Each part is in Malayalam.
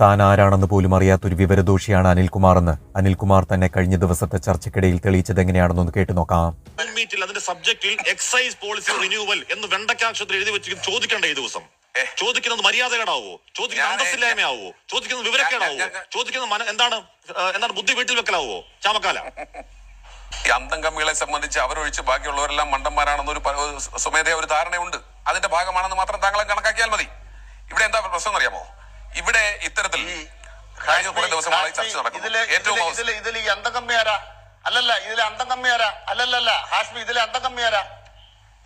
താൻ ആരാണെന്ന് പോലും അറിയാത്തൊരു വിവരദോഷിയാണ് അനിൽകുമാറെന്ന്. അനിൽകുമാർ തന്നെ കഴിഞ്ഞ ദിവസത്തെ ചർച്ചയ്ക്കിടയിൽ തെളിയിച്ചത് എങ്ങനെയാണെന്നൊന്ന് കേട്ടു നോക്കാം. മീറ്റിൽ അതിന്റെ സബ്ജക്റ്റിൽ എക്സൈസ് പോളിസി റിന്യൂവൽ എന്ന് വെണ്ടക്കാക്ഷരത്തിൽ എഴുതി വെച്ച് ചോദിക്കണ്ടേ ഈ ദിവസം? ചോദിക്കുന്നത് മര്യാദകേടാവോ? ചോദിക്കുന്നത് അന്തസ്സില്ലായ്മയാവോ? ചോദിക്കുന്നത് വിവരക്കേടാവോ? ചോദിക്കുന്നത് എന്താണ് എന്താണ് ബുദ്ധി വീട്ടിൽ വെക്കലാവോ? ചാമക്കാല. ഈ അന്തം കമ്മികളെ സംബന്ധിച്ച് അവരൊഴിച്ച് ബാക്കിയുള്ളവരെല്ലാം മണ്ടന്മാരാണെന്നൊരു സ്വമേധയ ഒരു ധാരണയുണ്ട്. അതിന്റെ ഭാഗമാണെന്ന് മാത്രം താങ്കളെ കണക്കാക്കിയാൽ മതി ഇവിടെ എന്താ പ്രശ്നം അറിയാമോ ഇവിടെ ഇത്തരത്തിൽ കഴിഞ്ഞ കുറെ ദിവസങ്ങളായി ചർച്ച നടക്കുന്നു. ഇതിൽ ഏറ്റവും ഈ കമ്മിയാരാ അല്ലല്ല ഇതിലെ അന്തം കമ്മിയാരാ അല്ലല്ലല്ല ഹാഷ്മി ഇതിലെ അന്തം കമ്മിയാരാ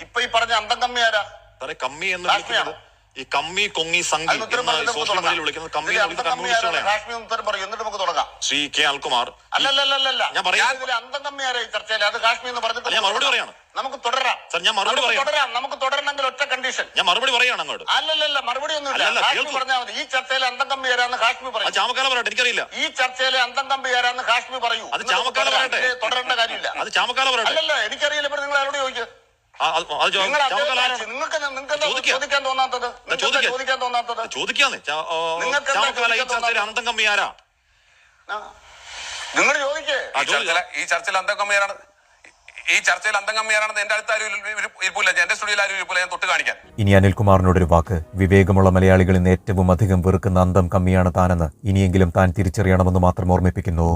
ഇപ്പൊ ഈ പറഞ്ഞ അന്തം കമ്മിയാരാ സാറേ കമ്മി എന്ന് വിളിക്കുന്നത് ഈ കമ്മി കൊങ്ങി സംഘി സോഷ്യൽ മീഡിയയിൽ വിളിക്കുന്നത് കമ്മി കമ്മ്യൂണിസ്റ്റുകളെയാണ് നമുക്ക് തുടങ്ങാം. ശ്രീ കെ അൽകുമാർ. അല്ലല്ലല്ലല്ല. ഞാൻ പറയാം. ഇതിലെ അന്തം കമ്മിയാരാ ഈ ചർച്ചയിൽ അത് ഹാഷ്മി എന്ന് പറഞ്ഞിട്ട് അല്ല, ഞാൻ മറുപടി നമുക്ക് പറയാണ്. നമുക്ക് തുടരാം. സർ ഞാൻ മറുപടി പറയാം. തുടരാം. നമുക്ക് തുടരണമെങ്കിൽ ഒറ്റ കണ്ടീഷൻ ഞാൻ മറുപടി പറയാണ് അങ്ങോട്ട്. അല്ലല്ലല്ല മറുപടി ഒന്നുമില്ല. അല്ലല്ല, കേൾക്കൂ. പറഞ്ഞാൽ മതി. ഈ ചർച്ചയിലെ അന്തം കമ്മിയാരാന്ന് ഹാഷ്മി ആ പറയും ചാമക്കാല പറയട്ടെ എനിക്കറിയില്ല. ഈ ചർച്ചയിലെ അന്തം കമ്പിയാരാന്ന് ഹാഷ്മി പറയൂ. അത് എന്നിട്ട് ചാമക്കാല തുടരാം. പറയട്ടെ. തുടരേണ്ട കാര്യമില്ല. അത് ചാമക്കാല പറയട്ടെ. അല്ലല്ല എനിക്കറിയില്ല. ഇപ്പൊ നിങ്ങൾ ആരോട് ചോദിക്കുക ആ, അത് അത് ചോ- നിങ്ങൾ ചാമക്കാല അദ്ദേഹത്തെ ആരാണ്? നിങ്ങൾക്ക് നിങ്ങൾക്ക് എന്താ ചോദിക്കുക. ചോദിക്കാൻ തോന്നാത്തത്? നിങ്ങൾക്ക് ചോദിക്കുക. ചോദിക്കാൻ തോന്നാത്തത്? ചോദിക്കാന്ന്. ചാ- ആ, നിങ്ങൾക്ക് എന്താ ചാമക്കാല ഈ ചോദിക്കാൻ ചർച്ചയിൽ തോന്നാത്തത്? അന്തം കമ്മി ആരാ? നിങ്ങൾ ചോദിക്കേ. ഈ ചർച്ചയിൽ ഈ ചർച്ചയിൽ അന്തം കമ്മിയാരാണ് ഈ ചർച്ചയിൽ അന്തം കമ്മിയാരാണെന്ന് എന്റെ അടുത്ത് ആരും ഇരു- ഇരു- ഇരിപ്പില്ല ഇനി അനിൽകുമാറിനോടൊരു വാക്ക്. വിവേകമുള്ള മലയാളികൾ ഇന്ന് ഏറ്റവും അധികം വെറുക്കുന്ന അന്തം കമ്മിയാണ് താനെന്ന്. ഇനിയെങ്കിലും താൻ തിരിച്ചറിയണമെന്ന് മാത്രം ഓർമ്മിപ്പിക്കുന്നു.